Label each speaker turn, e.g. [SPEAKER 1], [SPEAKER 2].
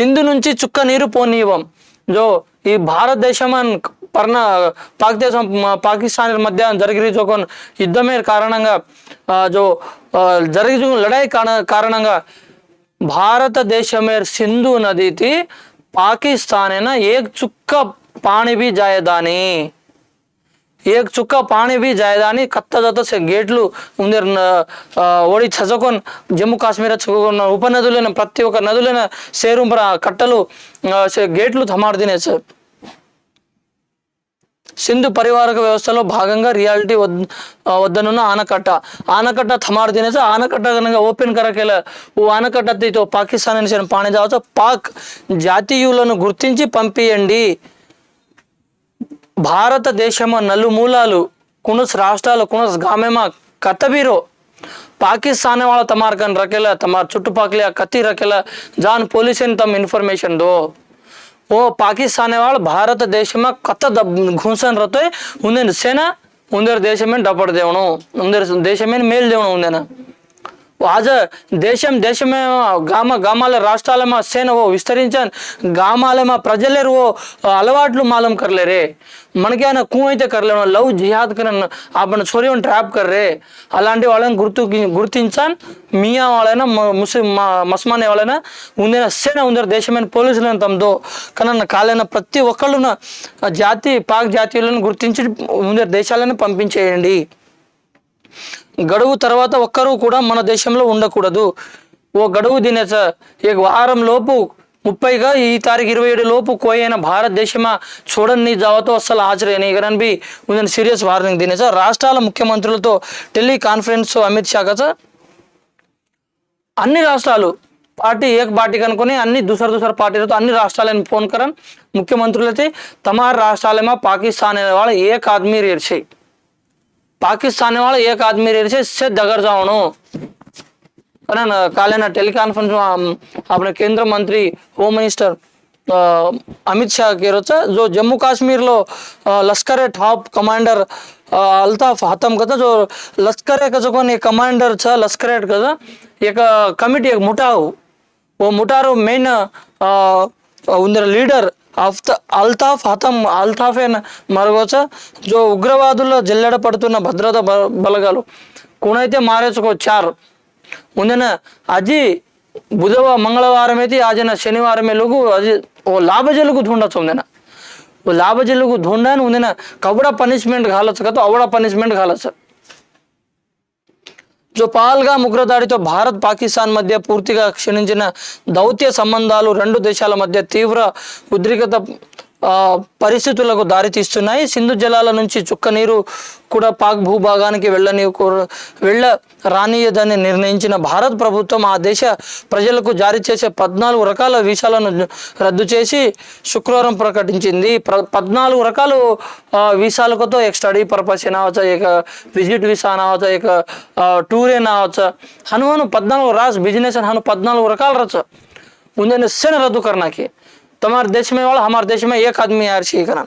[SPEAKER 1] సింధు నుంచి చుక్క నీరు పోనీయం జో ఈ భారతదేశం పర్ణ పాకిదేశం పాకిస్తాన్ మధ్య జరిగి ఒక యుద్ధమే కారణంగా జో జరిగి లడాయి కారణంగా భారతదేశమే సింధు నదితి పాకిస్తాన్ ఏక్ చుక్క పాణి బి జాయదాని? ఏ చుక్క పాణి బి జాయదాని కత్త జత గేట్లు ఉంది ఓడి చజకొన్ జమ్మూ కాశ్మీర్ చదువుకున్న ఉపనదులైన ప్రతి ఒక్క నదులైన సేరుంపర కట్టలు గేట్లు థమార్దినే సార్ సింధు పరివారక వ్యవస్థలో భాగంగా రియాలిటీ వద్దనున్న ఆనకట్ట ఆనకట్ట థమార్ దినేస ఆనకట్ట కనుక ఓపెన్ కరకేల ఓ ఆనకట్టతో పాకిస్తాన్ పాకిస్తాన్ పాణి పాక్ జాతీయులను గుర్తించి పంపియండి భారతదేశమ నలుమూలాలు కునుస్ రాష్ట్రాలు కునుస్ గామెమా కతబీరో పాకిస్తాన్ వాళ్ళ తమార్కన్ రకేలా తమార్ చుట్టుపక్కల కత్తి రకేలా జాన్ పోలీసన్ తమ ఇన్ఫర్మేషన్ దో. ఓ పాకిస్తాన్ వాళ్ళు భారతదేశమా కొత్త దబ్ ఘూసన్ రతో ఉందని సేన ఉందరు దేశమే డబ్బడు దేవును ఉందరు దేశమే మేలు దేవను ఉందేనా? ఆజ దేశం దేశమే గ్రామ గ్రామాల రాష్ట్రాల మా సేన ఓ విస్తరించాన్ గ్రామాల మా ప్రజలేరు ఓ అలవాట్లు మాలం కర్లేరే మనకి ఆయన అయితే కర్లేను లవ్ జిహాద్ కన్నా ఆపన చోరీని ట్రాప్ కర్రే అలాంటి వాళ్ళని గుర్తు గుర్తించాన్ మియా వాళ్ళైనా ముస్లిం మస్మాన్ వాళ్ళైనా ఉందిన సేన ఉందరు దేశమైన పోలీసులను తమదో కన్నా కాలైన ప్రతి ఒక్కళ్ళున జాతి పాక్ జాతీయులను గుర్తించి ఉందరు దేశాలను పంపించేయండి గడువు తర్వాత ఒక్కరూ కూడా మన దేశంలో ఉండకూడదు. ఓ గడువు దినచ ఈ వారం లోపు ముప్పైగా ఈ తారీఖు ఇరవై ఏడు లోపు కోయైన భారతదేశమా చూడండి జావతో అస్సలు హాజరైన బి ఉందని సీరియస్ వార్నింగ్ దినేస రాష్ట్రాల ముఖ్యమంత్రులతో టెలి కాన్ఫరెన్స్ అమిత్ షా కదా అన్ని రాష్ట్రాలు పార్టీ ఏక పార్టీ కనుకొని అన్ని దుసర దుసర పార్టీలతో అన్ని రాష్ట్రాలను ఫోన్ కరన్ ముఖ్యమంత్రులైతే తమ రాష్ట్రాలేమో పాకిస్తాన్ అనే వాళ్ళ ఏక ఆద్మీ రేర్చాయి पाकिस्तान वाला एक आदमी रहे से इससे दगर जाओ कारण काले ना टेलीकॉन्फ्रेंस में हम अपने केंद्र मंत्री होम मिनिस्टर अ, अमित शाह के रोचा जो जम्मू कश्मीर लो अ, लष्कर टॉप कमांडर अ, अल्ताफ हतम कथा जो लष्कर का जो कोण एक कमांडर छ ఉందర లీడర్ అఫ్త అల్తాఫ్ హతం అల్తాఫేన్ మరొకచ జో ఉగ్రవాదుల జల్లెడ పడుతున్న భద్రతా బలగాలు కునైతే మారేసుకొచ్చారు ఉందన అది బుధవ మంగళవారం అయితే ఆజన శనివారం ఎలుగు అది ఓ లాభజలుగు ధూండచ్చు ఉందన ఓ లాభజలుగు ధూండాను ఉందన కబడ పనిష్మెంట్ కాలొచ్చు కదా అవడ పనిష్మెంట్ కాలొచ్చు जो పాల్గా ఉగ్రదాడితో భారత్ పాకిస్తాన్ మధ్య పూర్తిగా క్షీణించిన దౌత్య సంబంధాలు రెండు దేశాల మధ్య తీవ్ర ఉద్రిక్తత పరిస్థితులకు దారితీస్తున్నాయి. సింధు జలాల నుంచి చుక్క నీరు కూడా పాక్ భూభాగానికి వెళ్ళని వెళ్ళ రానియదని నిర్ణయించిన భారత్ ప్రభుత్వం ఆ దేశ ప్రజలకు జారీ చేసే పద్నాలుగు రకాల వీసాలను రద్దు చేసి శుక్రవారం ప్రకటించింది. పద్నాలుగు రకాలు వీసాలతో ఎక్ స్టడీ పర్పస్ అనవచ్చు ఇక విజిట్ వీసా అనవచ్చు ఇక టూర్ అనవచ్చు హనుమాను పద్నాలుగు రాజు బిజినెస్ హను పద్నాలుగు రకాల రచ్చు ముందే సెన రద్దు కర్ణాకి. तुम्हारे देश में वाला हमारे देश में एक आदमी यार शी करा